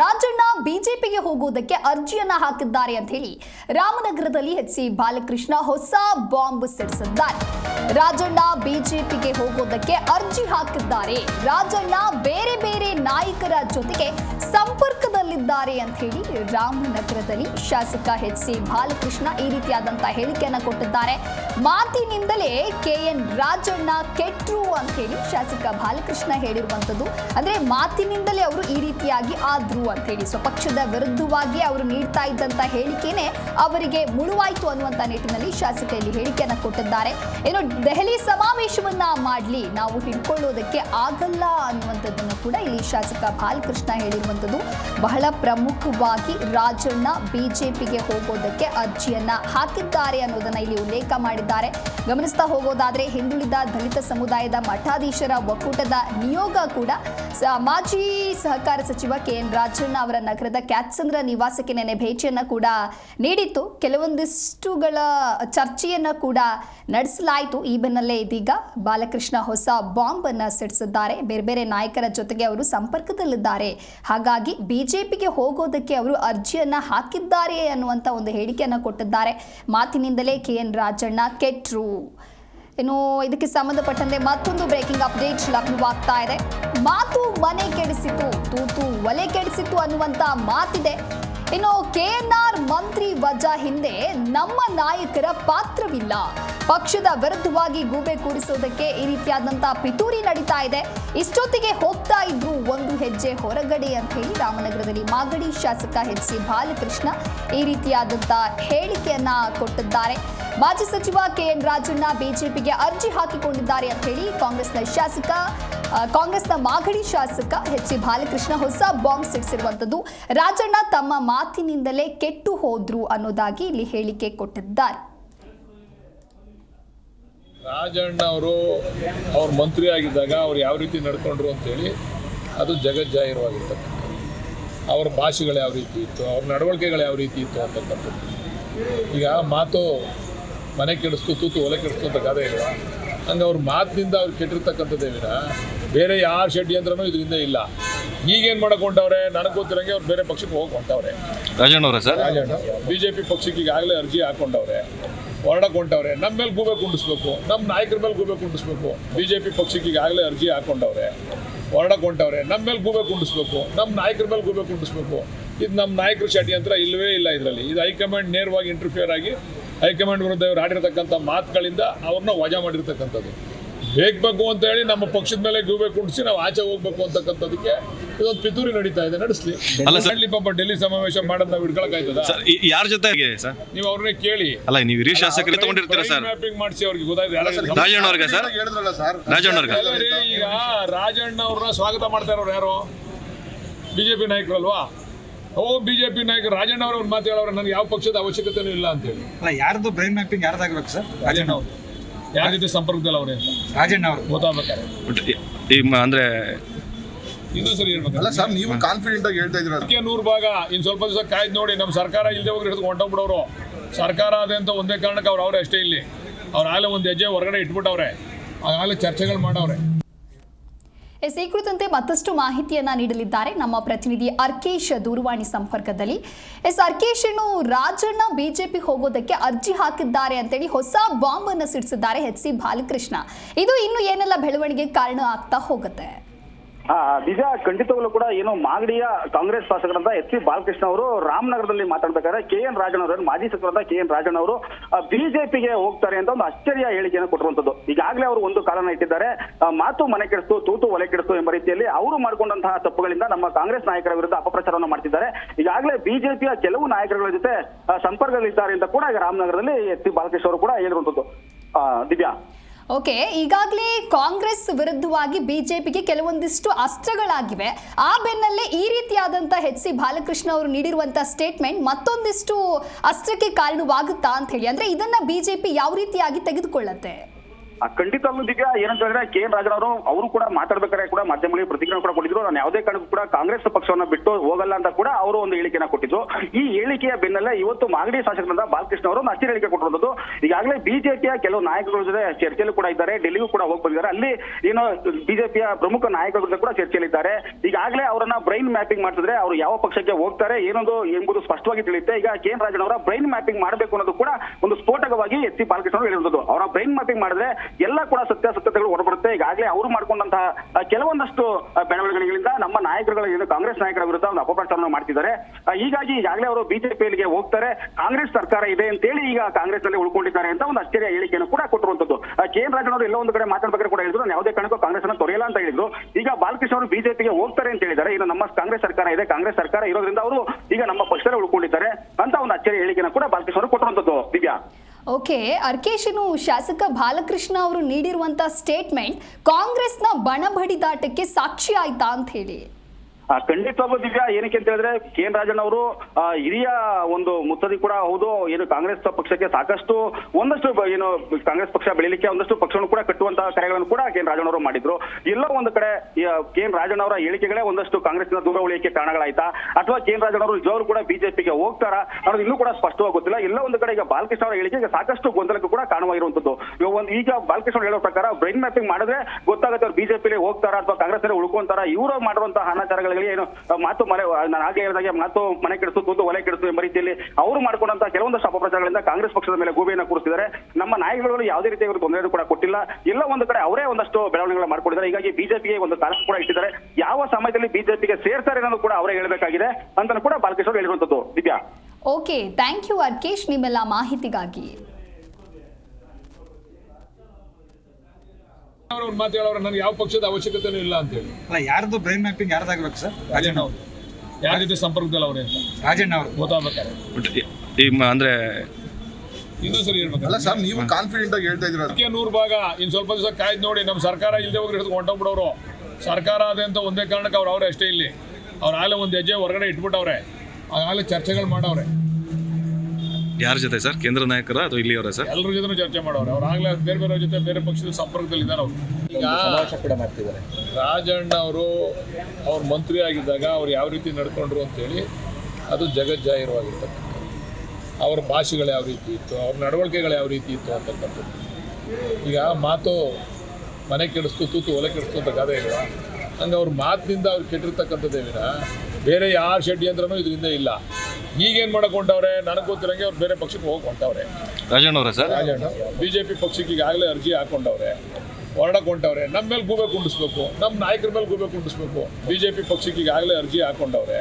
ರಾಜಣ್ಣ ಬಿಜೆಪಿಗೆ ಹೋಗುವುದಕ್ಕೆ ಅರ್ಜಿಯನ್ನ ಹಾಕಿದ್ದಾರೆ ಅಂತ ಹೇಳಿ ರಾಮನಗರದಲ್ಲಿ ಎಚ್ ಸಿ ಬಾಲಕೃಷ್ಣ ಹೊಸ ಬಾಂಬ್ ಸಿಡಿಸಿದ್ದಾರೆ. ರಾಜಣ್ಣ ಬಿಜೆಪಿಗೆ ಹೋಗೋದಕ್ಕೆ ಅರ್ಜಿ ಹಾಕಿದ್ದಾರೆ. ರಾಜಣ್ಣ ಬೇರೆ ಬೇರೆ ನಾಯಕರ ಜೊತೆಗೆ ಸಂಪರ್ಕದಲ್ಲಿದ್ದಾರೆ ಅಂತ ಹೇಳಿ ರಾಮನಗರದಲ್ಲಿ ಶಾಸಕ ಎಚ್ ಸಿ ಬಾಲಕೃಷ್ಣ ಈ ರೀತಿಯಾದಂತಹ ಹೇಳಿಕೆಯನ್ನು ಕೊಟ್ಟಿದ್ದಾರೆ. ಮಾತಿನಿಂದಲೇ ಕೆ ಎನ್ ರಾಜಣ್ಣ ಕೆಟ್ರು ಅಂತ ಹೇಳಿ ಶಾಸಕ ಬಾಲಕೃಷ್ಣ ಹೇಳಿರುವಂತದ್ದು ಅಂದ್ರೆ ಮಾತಿನಿಂದಲೇ ಅವರು ಈ ರೀತಿಯಾಗಿ ಆದ್ರು ಅಂತ ಹೇಳಿ, ಸ್ವಪಕ್ಷದ ವಿರುದ್ಧವಾಗಿ ಅವರು ನೀಡ್ತಾ ಇದ್ದಂತ ಹೇಳಿಕೆನೆ ಅವರಿಗೆ ಮುಳುವಾಯಿತು ಅನ್ನುವಂತ ನಿಟ್ಟಿನಲ್ಲಿ ಶಾಸಕ ಇಲ್ಲಿ ಹೇಳಿಕೆಯನ್ನ ಕೊಟ್ಟಿದ್ದಾರೆ. ಏನು ದೆಹಲಿ ಸಮಾವೇಶವನ್ನ ಮಾಡ್ಲಿ, ನಾವು ಹಿಡ್ಕೊಳ್ಳೋದಕ್ಕೆ ಆಗಲ್ಲ ಅನ್ನುವಂಥದ್ದನ್ನು ಕೂಡ ಇಲ್ಲಿ ಶಾಸಕ ಬಾಲಕೃಷ್ಣ ಹೇಳಿರುವಂಥದ್ದು. ಬಹಳ ಪ್ರಮುಖವಾಗಿ ರಾಜಣ್ಣ ಬಿಜೆಪಿಗೆ ಹೋಗೋದಕ್ಕೆ ಅರ್ಜಿಯನ್ನ ಹಾಕಿದ್ದಾರೆ ಅನ್ನೋದನ್ನ ಇಲ್ಲಿ ಉಲ್ಲೇಖ ಮಾಡಿದ್ದಾರೆ. ಗಮನಿಸ್ತಾ ಹೋಗೋದಾದ್ರೆ ಹಿಂದುಳಿದ ದಲಿತ ಸಮುದಾಯದ ಮಠಾಧೀಶರ ಒಕ್ಕೂಟದ ನಿಯೋಗ ಕೂಡ ಮಾಜಿ ಸಹಕಾರ ಸಚಿವ ಕೆ ಎನ್ ರಾಜಣ್ಣ ಅವರ ನಗರದ ಕ್ಯಾತ್ಸಂದ್ರ ನಿವಾಸಕ್ಕೆ ನೆನೆ ಭೇಟಿಯನ್ನ ಕೂಡ ನೀಡಿತ್ತು. ಕೆಲವೊಂದಿಷ್ಟುಗಳ ಚರ್ಚೆಯನ್ನ ಕೂಡ ನಡೆಸಲಾಯಿತು. ಈ ಬೆನ್ನಲ್ಲೇ ಇದೀಗ ಬಾಲಕೃಷ್ಣ ಹೊಸ ಬಾಂಬ್ ಅನ್ನ ಸಿಡಿಸಿದ್ದಾರೆ. ಬೇರೆ ಬೇರೆ ನಾಯಕರ ಜೊತೆಗೆ ಅವರು ಸಂಪರ್ಕದಲ್ಲಿದ್ದಾರೆ. ಹಾಗಾಗಿ ಬಿಜೆಪಿಗೆ ಹೋಗೋದಕ್ಕೆ ಅವರು ಅರ್ಜಿಯನ್ನು ಹಾಕಿದ್ದಾರೆ ಅನ್ನುವಂಥ ಒಂದು ಹೇಳಿಕೆಯನ್ನು ಕೊಟ್ಟಿದ್ದಾರೆ. ಮಾತಿನಿಂದಲೇ ಕೆ ಎನ್ ರಾಜಣ್ಣ ಕೆಟ್ರು. ಏನು ಇದಕ್ಕೆ ಸಂಬಂಧಪಟ್ಟಂತೆ ಮತ್ತೊಂದು ಬ್ರೇಕಿಂಗ್ ಅಪ್ಡೇಟ್ ಲಭ್ಯವಾಗ್ತಾ ಇದೆ. ಮಾತು ಮನೆ ಕೆಡಿಸಿತು, ತೂತು ಒಲೆ ಕೆಡಿಸಿತು ಅನ್ನುವಂತ ಮಾತಿದೆ. ಇನ್ನು ಕೆ ಎನ್ ಆರ್ ಮಂತ್ರಿ ವಜಾ ಹಿಂದೆ ನಮ್ಮ ನಾಯಕರ ಪಾತ್ರವಿಲ್ಲ. ಪಕ್ಷದ ವಿರುದ್ಧವಾಗಿ ಗೂಬೆ ಕೂಡಿಸೋದಕ್ಕೆ ಈ ರೀತಿಯಾದಂತಹ ಪಿತೂರಿ ನಡೀತಾ ಇದೆ. ಇಷ್ಟೊತ್ತಿಗೆ ಹೋಗ್ತಾ ಇದ್ರು ಒಂದು ಹೆಜ್ಜೆ ಹೊರಗಡೆ ಅಂತ ಹೇಳಿ ರಾಮನಗರದಲ್ಲಿ ಮಾಗಡಿ ಶಾಸಕ ಎಚ್ ಸಿ ಬಾಲಕೃಷ್ಣ ಈ ರೀತಿಯಾದಂತಹ ಹೇಳಿಕೆಯನ್ನ ಕೊಟ್ಟಿದ್ದಾರೆ. ಮಾಜಿ ಸಚಿವ ಕೆ ಎನ್ ರಾಜಣ್ಣ ಬಿಜೆಪಿಗೆ ಅರ್ಜಿ ಹಾಕಿಕೊಂಡಿದ್ದಾರೆ ಅಂತ ಹೇಳಿ ಕಾಂಗ್ರೆಸ್ನ ಶಾಸಕ ಕಾಂಗ್ರೆಸ್ನ ಮಾಗಡಿ ಶಾಸಕ ಎಚ್ ಸಿ ಬಾಲಕೃಷ್ಣ ಹೊಸ ಬಾಂಬ್ ಸಿಡಿಸಿರುವಂತದ್ದು ರಾಜಣ್ಣ ತಮ್ಮ ಮಾತಿನಿಂದಲೇ ಕೆಟ್ಟು ಹೋದ್ರು ಅನ್ನೋದಾಗಿ ಇಲ್ಲಿ ಹೇಳಿಕೆ ಕೊಟ್ಟಿದ್ದಾರೆ. ರಾಜಣ್ಣ ಅವರು ಅವ್ರ ಮಂತ್ರಿ ಆಗಿದ್ದಾಗ ಅವ್ರು ಯಾವ ರೀತಿ ನಡ್ಕೊಂಡ್ರು ಅಂತೇಳಿ ಅದು ಜಗಜ್ಜಾಹಿರವಾಗಿರ್ತಕ್ಕಂಥದ್ದು. ಅವ್ರ ಭಾಷೆಗಳು ಯಾವ ರೀತಿ ಇತ್ತು, ಅವ್ರ ನಡವಳಿಕೆಗಳು ಯಾವ ರೀತಿ ಇತ್ತು ಅಂತಕ್ಕಂಥದ್ದು. ಈಗ ಮಾತು ಮನೆ ಕೆಡಿಸ್ತು, ತೂತು ಒಲೆ ಕೆಡಿಸ್ತು ಅಂತ ಗಾದೆ ಇಲ್ಲ ಹಂಗೆ ಅವ್ರ ಮಾತಿನಿಂದ ಅವ್ರು ಕೆಟ್ಟಿರ್ತಕ್ಕಂಥದ್ದೇ ವಿನ. ಬೇರೆ ಯಾರ ಷಡ್ಯಂತ್ರನೂ ಇದರಿಂದ ಇಲ್ಲ. ಈಗೇನು ಮಾಡಕ್ ಹೊಂಟವ್ರೆ? ನನಗೆ ಗೊತ್ತಿರಂಗೆ ಅವ್ರು ಬೇರೆ ಪಕ್ಷಕ್ಕೆ ಹೋಗಿ ಹೊಂಟವ್ರೆ. ರಾಜಣ್ಣ ಅವರ ಸರ್? ರಾಜಣ್ಣ. ಬಿಜೆಪಿ ಪಕ್ಷಕ್ಕೆ ಈಗಾಗಲೇ ಅರ್ಜಿ ಹಾಕೊಂಡವ್ರೆ. ಹೊರಡಕ್ಕೆ ಹೊಂಟವ್ರೆ. ನಮ್ಮ ಮೇಲೆ ಗೂಬೆ ಕುಂಡಿಸ್ಬೇಕು. ನಮ್ಮ ನಾಯಕರ ಮೇಲೆ ಗೂಬೆ ಕುಂಡಿಸ್ಬೇಕು. ಬಿ ಜೆ ಪಿ ಪಕ್ಷಕ್ಕೆ ಈಗಾಗಲೇ ಅರ್ಜಿ ಹಾಕೊಂಡವ್ರೆ. ಹೊರಡಕ್ಕೆ ಹೊಂಟವ್ರೆ. ನಮ್ಮ ಮೇಲೆ ಗೂಬೆ ಕುಂಡಿಸ್ಬೇಕು. ನಮ್ಮ ನಾಯಕರ ಮೇಲೆ ಗೂಬೆ ಕುಂಡಿಸ್ಬೇಕು. ಇದು ನಮ್ಮ ನಾಯಕರ ಷಡ್ಯಂತ್ರ ಇಲ್ಲವೇ ಇಲ್ಲ ಇದರಲ್ಲಿ. ಇದು ಹೈಕಮಾಂಡ್ ನೇರವಾಗಿ ಇಂಟರ್ಫಿಯರ್ ಆಗಿ ಹೈಕಮಾಂಡ್ ವಿರುದ್ಧ ಇವ್ರು ಆಡಿರ್ತಕ್ಕಂಥ ಮಾತುಗಳಿಂದ ಅವ್ರನ್ನ ವಜಾ ಮಾಡಿರ್ತಕ್ಕಂಥದ್ದು. ಬೇಕು ಅಂತ ಹೇಳಿ ನಮ್ಮ ಪಕ್ಷದ ಮೇಲೆ ಗೂಬೆ ಕುಂಡಿಸಿ ನಾವು ಆಚೆ ಹೋಗ್ಬೇಕು ಅಂತಕ್ಕಂಥದಕ್ಕೆ ಇದೊಂದು ಪಿತೂರಿ ನಡೀತಾ ಇದೆ ನಡೆಸಲಿ. ಅಲ್ಲ ಪಾಪ ಡೆಲ್ಲಿ ಸಮಾವೇಶ ಮಾಡೋದು ನಾವು ಈ- ಯಾರ ಜೊತೆಗೆ ಸರ್? ನೀವು ಅವ್ರನ್ನೇ ಕೇಳಿ. ಅಲ್ಲ ನೀವು ಹಿರಿಯ ಶಾಸಕರು ತಗೊಂಡಿರ್ತೀರಾ ಸರ್? ಮ್ಯಾಪಿಂಗ್ ಮಾಡಿಸಿ ಅವ್ರಿಗೆ ಗೊತ್ತಾಯ್ತು. ರಾಜಣ್ಣ ಅವ್ರಿಗೆ ಸರ್? ಹೇಳಿದ್ರಲ್ಲ ಸರ್. ರಾಜಣ್ಣ ಅವ್ರಿಗೆ. ಈಗ ರಾಜಣ್ಣ ಅವ್ರನ್ನ ಸ್ವಾಗತ ಮಾಡ್ತಾ ಇರೋರು ಯಾರು? ಬಿಜೆಪಿ ನಾಯಕರು ಅಲ್ವಾ? ಓ ಬಿಜೆಪಿ ನಾಯಕ ರಾಜಣ್ಣ ಅವರು ಒಂದು ಮಾತು ಹೇಳೋರು ನನಗೆ ಯಾವ ಪಕ್ಷದ ಅವಶ್ಯಕತೆನೂ ಇಲ್ಲ ಅಂತ ಹೇಳಿ. ಅಲ್ಲ ಯಾರ್ದು ಬ್ರೈನ್ ಮ್ಯಾಪಿಂಗ್ ಯಾರ್ದಾಗಬೇಕು ಸರ್? ರಾಜಣ್ಣ ಅವರು. ಯಾರ ಜೊತೆ ಸಂಪರ್ಕದಲ್ಲಿ ಅವ್ರೆ? ಅಂತ ರಾಜಣ್ಣ ಅವರು ಗೊತ್ತಾಗ್ಬೇಕಾರೆ ಈ ಮ- ಅಂದ್ರೆ ಇದು ಸರಿ ಅಲ್ಲ ಹೇಳ್ಬೇಕು ಸರ್ ನೀವು ಕಾನ್ಫಿಡೆಂಟ್ ಆಗಿ ಹೇಳ್ತಾ ಇದ್ದೀರಾ? ಅದಕ್ಕೆ ನೂರು ಭಾಗ ಇನ್ನು ಸ್ವಲ್ಪ ದಿವಸ ಕಾಯ್ದು ನೋಡಿ ನಮ್ಮ ಸರ್ಕಾರ ಇಲ್ಲದೆ ಹೋಗಿ ಹಿಡಿದು ಹೊಂಟೋಗ್ಬಿಡೋರು. ಸರ್ಕಾರ ಅದೇ ಅಂತ ಒಂದೇ ಕಾರಣಕ್ಕೆ ಅವ್ರು ಅವರೇ ಅಷ್ಟೇ ಇಲ್ಲಿ. ಅವ್ರು ಆಗಲೇ ಒಂದು ಹೆಜ್ಜೆ ಹೊರಗಡೆ ಇಟ್ಬಿಟ್ಟವ್ರೆ. ಆಗಲೇ ಚರ್ಚೆಗಳು ಮಾಡವ್ರೆ. ಎಸ್ ಈ ಕುರಿತಂತೆ ಮತ್ತಷ್ಟು ಮಾಹಿತಿಯನ್ನ ನೀಡಲಿದ್ದಾರೆ ನಮ್ಮ ಪ್ರತಿನಿಧಿ ಅರ್ಕೇಶ್ ದೂರವಾಣಿ ಸಂಪರ್ಕದಲ್ಲಿ. ಎಸ್, ಅರ್ಕೇಶ್ ಏನು ರಾಜಣ್ಣ ಬಿಜೆಪಿ ಹೋಗೋದಕ್ಕೆ ಅರ್ಜಿ ಹಾಕಿದ್ದಾರೆ ಅಂತೇಳಿ ಹೊಸ ಬಾಂಬ್ ಅನ್ನು ಸಿಡಿಸಿದ್ದಾರೆ ಎಚ್ ಸಿ ಬಾಲಕೃಷ್ಣ. ಇದು ಇನ್ನು ಏನೆಲ್ಲ ಬೆಳವಣಿಗೆ ಕಾರಣ ಆಗ್ತಾ ಹೋಗುತ್ತೆ? ನಿಜ, ಖಂಡಿತವಾಗ್ಲೂ ಕೂಡ ಏನು ಮಾಗಡಿಯ ಕಾಂಗ್ರೆಸ್ ಶಾಸಕರಂತ ಎಚ್ ಸಿ ಬಾಲಕೃಷ್ಣ ಅವರು ರಾಮನಗರದಲ್ಲಿ ಮಾತಾಡ್ಬೇಕಾದ್ರೆ ಕೆ ಎನ್ ರಾಜಣ್ಣ ಅವರು, ಮಾಜಿ ಸಚಿವರಾದ ಕೆ ಎನ್ ರಾಜಣ್ಣ ಅವರು ಬಿಜೆಪಿಗೆ ಹೋಗ್ತಾರೆ ಅಂತ ಒಂದು ಅಚ್ಚರಿಯ ಹೇಳಿಕೆಯನ್ನು ಕೊಟ್ಟಿರುವಂತದ್ದು. ಈಗಾಗಲೇ ಅವರು ಒಂದು ಕಾಲನ ಇಟ್ಟಿದ್ದಾರೆ. ಮಾತು ಮನೆ ಕೆಡಿಸ್ತು, ತೂತು ಒಲೆ ಕೆಡಿಸ್ತು ಎಂಬ ರೀತಿಯಲ್ಲಿ ಅವರು ಮಾಡಿಕೊಂಡಂತಹ ತಪ್ಪುಗಳಿಂದ ನಮ್ಮ ಕಾಂಗ್ರೆಸ್ ನಾಯಕರ ವಿರುದ್ಧ ಅಪಪ್ರಚಾರವನ್ನು ಮಾಡ್ತಿದ್ದಾರೆ. ಈಗಾಗಲೇ ಬಿಜೆಪಿಯ ಕೆಲವು ನಾಯಕರುಗಳ ಜೊತೆ ಸಂಪರ್ಕದಲ್ಲಿದ್ದಾರೆ ಅಂತ ಕೂಡ ಈಗ ರಾಮನಗರದಲ್ಲಿ ಎಚ್ ಸಿ ಬಾಲಕೃಷ್ಣ ಅವರು ಕೂಡ ಹೇಳಿರುವಂತದ್ದು. ದಿವ್ಯಾ. ಓಕೆ, ಈಗಾಗಲೇ ಕಾಂಗ್ರೆಸ್ ವಿರುದ್ಧವಾಗಿ ಬಿಜೆಪಿಗೆ ಕೆಲವೊಂದಿಷ್ಟು ಅಸ್ತ್ರಗಳಾಗಿವೆ. ಆ ಬೆನ್ನಲ್ಲೇ ಈ ರೀತಿಯಾದಂಥ ಎಚ್ ಸಿ ಬಾಲಕೃಷ್ಣ ಅವರು ನೀಡಿರುವಂಥ ಸ್ಟೇಟ್ಮೆಂಟ್ ಮತ್ತೊಂದಿಷ್ಟು ಅಸ್ತ್ರಕ್ಕೆ ಕಾರಣವಾಗುತ್ತಾ ಅಂತ ಹೇಳಿ. ಅಂದ್ರೆ ಇದನ್ನ ಬಿಜೆಪಿ ಯಾವ ರೀತಿಯಾಗಿ ತೆಗೆದುಕೊಳ್ಳುತ್ತೆ? ಆ, ಅಲ್ಲೂ ದಿವ್ಯಾ ಏನಂತ ಹೇಳಿದ್ರೆ ಕೆ ಎನ್ ರಾಜನ್ ಅವರು ಕೂಡ ಮಾತಾಡ್ಬೇಕಾದ್ರೆ ಕೂಡ ಮಾಧ್ಯಮಗಳಿಗೆ ಪ್ರತಿಕ್ರಿಯೆ ಕೂಡ ಕೊಟ್ಟಿದ್ರು. ನಾನು ಯಾವುದೇ ಕಾರಣಕ್ಕೂ ಕೂಡ ಕಾಂಗ್ರೆಸ್ ಪಕ್ಷವನ್ನ ಬಿಟ್ಟು ಹೋಗಲ್ಲ ಅಂತ ಕೂಡ ಅವರು ಒಂದು ಹೇಳಿಕೆನ ಕೊಟ್ಟಿದ್ರು. ಈ ಹೇಳಿಕೆಯ ಬೆನ್ನಲ್ಲೇ ಇವತ್ತು ಮಾಗಡಿ ಶಾಸಕರಾದ ಬಾಲಕೃಷ್ಣ ಅವರು ಹಸಿರು ಹೇಳಿಕೆ ಕೊಟ್ಟಿರೋದು ಈಗಾಗಲೇ ಬಿಜೆಪಿಯ ಕೆಲವು ನಾಯಕಗಳ ಜೊತೆ ಚರ್ಚೆಯಲ್ಲಿ ಕೂಡ ಇದ್ದಾರೆ. ಡೆಲ್ಲಿಗೂ ಕೂಡ ಹೋಗಿ ಬಂದಿದ್ದಾರೆ. ಅಲ್ಲಿ ಏನೋ ಬಿಜೆಪಿಯ ಪ್ರಮುಖ ನಾಯಕರ ಜೊತೆ ಕೂಡ ಚರ್ಚೆಯಲ್ಲಿದ್ದಾರೆ ಈಗಾಗಲೇ ಅವರನ್ನ ಬ್ರೈನ್ ಮ್ಯಾಪಿಂಗ್ ಮಾಡ್ತಿದ್ರೆ ಅವರು ಯಾವ ಪಕ್ಷಕ್ಕೆ ಹೋಗ್ತಾರೆ ಏನೊಂದು ಎಂಬುದು ಸ್ಪಷ್ಟವಾಗಿ ತಿಳಿಯುತ್ತೆ. ಈಗ K N Rajan brain mapping ಮಾಡಬೇಕು ಅನ್ನೋದು ಕೂಡ ಒಂದು ಸ್ಫೋಟಕವಾಗಿ ಎಸ್ ಸಿ ಬಾಲಕೃಷ್ಣ ಅವರು ಅವರ ಬ್ರೈನ್ ಮ್ಯಾಪಿಂಗ್ ಮಾಡಿದ್ರೆ ಎಲ್ಲ ಕೂಡ ಸತ್ಯಾಸತ್ಯತೆಗಳು ಹೊರಬರುತ್ತೆ. ಈಗಾಗಲೇ ಅವರು ಮಾಡ್ಕೊಂಡಂತಹ ಕೆಲವೊಂದಷ್ಟು ಬೆಳವಣಿಗೆಗಳಿಂದ ನಮ್ಮ ನಾಯಕರುಗಳ, ಏನು ಕಾಂಗ್ರೆಸ್ ನಾಯಕರ ವಿರುದ್ಧ ಒಂದು ಅಪಪ್ರಚಾರವನ್ನು ಮಾಡ್ತಿದ್ದಾರೆ. ಹೀಗಾಗಿ ಈಗಾಗಲೇ ಅವರು ಬಿಜೆಪಿಯಲ್ಲಿಗೆ ಹೋಗ್ತಾರೆ. ಕಾಂಗ್ರೆಸ್ ಸರ್ಕಾರ ಇದೆ ಅಂತೇಳಿ ಈಗ ಕಾಂಗ್ರೆಸ್ನಲ್ಲಿ ಉಳ್ಕೊಂಡಿದ್ದಾರೆ ಅಂತ ಒಂದು ಅಚ್ಚರಿಯ ಹೇಳಿಕೆಯನ್ನು ಕೂಡ ಕೊಟ್ಟಿರುವಂತದ್ದು. ಕೆ ಎನ್ ರಾಜನ್ ಅವರು ಎಲ್ಲ ಒಂದು ಕಡೆ ಮಾತಾಡ್ಬೇಕಾದ್ರೆ ಕೂಡ ಹೇಳಿದ್ರು, ಯಾವುದೇ ಕಾರಣಕ್ಕೂ ಕಾಂಗ್ರೆಸ್ ಅನ್ನು ತೊರೆಯಲ್ಲ ಅಂತ ಹೇಳಿದ್ರು. ಈಗ ಬಾಲಕೃಷ್ಣ ಅವರು ಬಿಜೆಪಿಗೆ ಹೋಗ್ತಾರೆ ಅಂತ ಹೇಳಿದ್ದಾರೆ. ಈಗ ನಮ್ಮ ಕಾಂಗ್ರೆಸ್ ಸರ್ಕಾರ ಇದೆ. ಕಾಂಗ್ರೆಸ್ ಸರ್ಕಾರ ಇರೋದ್ರಿಂದ ಅವರು ಈಗ ನಮ್ಮ ಪಕ್ಷದಲ್ಲಿ ಉಳ್ಕೊಂಡಿದ್ದಾರೆ ಅಂತ ಒಂದು ಅಚ್ಚರಿ ಹೇಳಿಕೆಯನ್ನು ಕೂಡ ಬಾಲಕೃಷ್ಣ ಅವರು ಕೊಟ್ಟಿರುವಂತದ್ದು. ದಿವ್ಯಾ? ಓಕೆ ಅರ್ಕೇಶನು ಶಾಸಕ ಬಾಲಕೃಷ್ಣ ಅವರು ನೀಡಿರುವಂಥ ಸ್ಟೇಟ್ಮೆಂಟ್ ಕಾಂಗ್ರೆಸ್ನ ಬಣಬಡಿದಾಟಕ್ಕೆ ಸಾಕ್ಷಿ ಆಯ್ತಾ ಅಂತ ಹೇಳಿ. ಆ, ಖಂಡಿತವಾಗ್ಲೂ ದಿವ್ಯಾ ಏನಕ್ಕೆ ಅಂತ ಹೇಳಿದ್ರೆ ಕೆ ಎನ್ ರಾಜಣ್ಣ ಅವರು ಹಿರಿಯ ಒಂದು ಮುತ್ತದಿ ಕೂಡ ಹೌದು ಏನು ಕಾಂಗ್ರೆಸ್ ಪಕ್ಷಕ್ಕೆ ಸಾಕಷ್ಟು ಒಂದಷ್ಟು ಏನು ಕಾಂಗ್ರೆಸ್ ಪಕ್ಷ ಬೆಳಿಲಿಕ್ಕೆ ಒಂದಷ್ಟು ಪಕ್ಷವನ್ನು ಕೂಡ ಕಟ್ಟುವಂತಹ ಕಾರ್ಯಗಳನ್ನು ಕೂಡ ಕೆ ಎನ್ ರಾಜಣ್ಣ ಅವರು ಮಾಡಿದ್ರು. ಎಲ್ಲೋ ಒಂದು ಕಡೆ ಕೆ ಎನ್ ರಾಜಣ್ಣ ಅವರ ಹೇಳಿಕೆಗಳೇ ಒಂದಷ್ಟು ಕಾಂಗ್ರೆಸ್ನ ದೂರ ಉಳಿಯಕ್ಕೆ ಕಾರಣಗಳಾಯ್ತಾ? ಅಥವಾ ಕೆ ಎನ್ ರಾಜಣ್ಣ ಅವರು ನಿಜವಾಗ್ಲೂ ಕೂಡ ಬಿಜೆಪಿಗೆ ಹೋಗ್ತಾರಾ? ಅನ್ನೋದು ಇನ್ನೂ ಕೂಡ ಸ್ಪಷ್ಟವಾಗಿ ಗೊತ್ತಿಲ್ಲ. ಎಲ್ಲ ಒಂದು ಕಡೆ ಈಗ ಬಾಲಕೃಷ್ಣ ಅವರ ಹೇಳಿಕೆ ಸಾಕಷ್ಟು ಗೊಂದಲಕ್ಕೂ ಕೂಡ ಕಾರಣವಾಗಿರುವಂತದ್ದು. ಒಂದು ಈಗ ಬಾಲಕೃಷ್ಣ ಹೇಳೋ ಪ್ರಕಾರ ಬ್ರೈನ್ ಮ್ಯಾಪಿಂಗ್ ಮಾಡಿದ್ರೆ ಗೊತ್ತಾಗುತ್ತೆ ಅವ್ರು ಬಿಜೆಪಿಲಿ ಹೋಗ್ತಾರಾ ಅಥವಾ ಕಾಂಗ್ರೆಸ್ ಉಳ್ಕೊಂತಾರ? ಇವರು ಮಾಡುವಂತಹ ಅನಾಚಾರಗಳಿಗೆ ಏನು ಮಾತು ಮನೆ ನಾನು ಹಾಗೆ ಹೇಳಿದಾಗೆ ಮಾತು ಮನೆ ಕೆಡಿಸು, ತೂತು ಒಲೆ ಕೆಡಿಸು ಎಂಬ ರೀತಿಯಲ್ಲಿ ಅವರು ಮಾಡ್ಕೊಂಡಂತ ಕೆಲವೊಂದಷ್ಟು ಅಪಪ್ರಚಾರಗಳಿಂದ ಕಾಂಗ್ರೆಸ್ ಪಕ್ಷದ ಮೇಲೆ ಗೂಬೆಯನ್ನು ಕೂರಿಸಿದ್ದಾರೆ. ನಮ್ಮ ನಾಯಕರುಗಳು ಯಾವುದೇ ರೀತಿಯ ತೊಂದರೆ ಕೂಡ ಕೊಟ್ಟಿಲ್ಲ. ಎಲ್ಲ ಒಂದು ಕಡೆ ಅವರೇ ಒಂದಷ್ಟು ಬೆಳವಣಿಗೆಗಳು ಮಾಡ್ಕೊಂಡಿದ್ದಾರೆ. ಹೀಗಾಗಿ ಬಿಜೆಪಿಗೆ ಒಂದು ತಾಲೂಕು ಕೂಡ ಇಟ್ಟಿದ್ದಾರೆ. ಯಾವ ಸಮಯದಲ್ಲಿ ಬಿಜೆಪಿಗೆ ಸೇರ್ತಾರೆ ಅನ್ನೋದು ಕೂಡ ಅವರೇ ಹೇಳಬೇಕಾಗಿದೆ. ಅಂತ ಕೂಡ Balakrishna ಹೇಳಿರುವಂತದ್ದು Divya. Okay thank you Arkesh ನಿಮ್ಮೆಲ್ಲ ಮಾಹಿತಿಗಾಗಿ. ಒಂದು ಮಾತು ಹೇಳೋರು ನನಗೆ ಯಾವ ಪಕ್ಷದ ಅವಶ್ಯಕತೆನೂ ಇಲ್ಲ ಅಂತೇಳಿ ಅಲ್ಲ ಯಾರ್ದು ಬ್ರೈನ್ ಮ್ಯಾಪಿಂಗ್ ಯಾರ್ದಾಗ್ಬೇಕು ಸರ್? ರಾಜಣ್ಣ ಅವರು. ಯಾರ ಜೊತೆ ಸಂಪರ್ಕದಲ್ಲಿ ಅವ್ರೆ ಅಂತ. ರಾಜಣ್ಣ ಅವರು. ಗೊತ್ತಾಗ್ಬೇಕಾದ್ರೆ. ಬಟ್ ಈ ಮ- ಅಂದ್ರೆ ಹೇಳ್ಬೇಕು ಅಲ್ಲ ಸರ್ ನೀವು ಕಾನ್ಫಿಡೆಂಟ್ ಆಗಿ ಹೇಳ್ತಾ ಇದ್ದೀರಾ ಅದಕ್ಕೆ ನೂರು ಭಾಗ. ಇನ್ ಸ್ವಲ್ಪ ದಿವಸ ಕಾಯ್ದು ನೋಡಿ ನಮ್ಮ ಸರ್ಕಾರ ಇಲ್ಲದೆ ಹೋಗಿ ಹಿಡಿದು ಹೊಂಟೋಗ್ಬಿಡೋರು ಸರ್ಕಾರ ಅದೇ ಅಂತ ಒಂದೇ ಕಾರಣಕ್ಕೆ ಅವ್ರು ಅವರೇ ಅಷ್ಟೇ ಇಲ್ಲಿ. ಅವ್ರ ಆಲೆ ಒಂದು ಹೆಜ್ಜೆ ಹೊರಗಡೆ ಇಟ್ಬಿಟ್ಟವ್ರೆ. ಆಗಲೇ ಚರ್ಚೆಗಳು ಮಾಡವ್ರೆ. ಯಾರ ಜೊತೆ ಸರ್? ಕೇಂದ್ರ ನಾಯಕರ ಅಥವಾ ಇಲ್ಲಿಯವರ ಸರ್? ಎಲ್ಲರ ಜೊತೆ ಚರ್ಚೆ ಮಾಡೋರು. ಅವ್ರು ಆಗ್ಲೇ ಬೇರೆ ಬೇರೆ ಜೊತೆ ಬೇರೆ ಪಕ್ಷದ ಸಂಪರ್ಕದಲ್ಲಿ ಇದ್ದಾರೆ ಅವರು. ಈಗ ರಾಜಣ್ಣ ಅವರು ಅವ್ರ ಮಂತ್ರಿ ಆಗಿದ್ದಾಗ ಅವ್ರು ಯಾವ ರೀತಿ ನಡ್ಕೊಂಡ್ರು ಅಂತೇಳಿ ಅದು ಜಗಜ್ಜಾಹಿರವಾಗಿರ್ತಕ್ಕಂಥದ್ದು. ಅವ್ರ ಭಾಷೆಗಳು ಯಾವ ರೀತಿ ಇತ್ತು ಅವ್ರ ನಡವಳಿಕೆಗಳು ಯಾವ ರೀತಿ ಇತ್ತು ಅಂತಕ್ಕಂಥದ್ದು. ಈಗ ಮಾತು ಮನೆ ಕೆಡಿಸ್ತು ತೂತು ಒಲೆ ಕೆಡಿಸ್ತು ಅಂತ ಗಾದೆ ಇಲ್ಲ ಹಂಗೆ ಅವ್ರ ಮಾತಿನಿಂದ ಅವ್ರು ಕೆಟ್ಟಿರ್ತಕ್ಕಂಥದ್ದೇ ವಿನ ಬೇರೆ ಯಾರ ಷಡ್ಯಂತ್ರನೂ ಇದರಿಂದ ಇಲ್ಲ. ಈಗೇನು ಮಾಡಕ್ ಹೊಂಟವ್ರೆ ನನಗೆ ಗೊತ್ತಿರಂಗೆ ಅವ್ರು ಬೇರೆ ಪಕ್ಷಕ್ಕೆ ಹೋಗಿ ಹೊಂಟವ್ರೆ ರಾಜಣ್ಣ ಅವರ ಸರ್? ರಾಜಣ್ಣ. ಬಿಜೆಪಿ ಪಕ್ಷಕ್ಕೆ ಈಗಾಗಲೇ ಅರ್ಜಿ ಹಾಕೊಂಡವ್ರೆ. ಹೊರಡಕ್ಕೆ ಹೊಂಟವ್ರೆ ನಮ್ಮ ಮೇಲೆ ಗೂಬೆ ಕುಂಡಿಸ್ಬೇಕು. ನಮ್ಮ ನಾಯಕರ ಮೇಲೆ ಗೂಬೆ ಕುಂಡಿಸ್ಬೇಕು. ಬಿಜೆಪಿ ಪಕ್ಷಕ್ಕೆ ಈಗಾಗಲೇ ಅರ್ಜಿ ಹಾಕೊಂಡವ್ರೆ.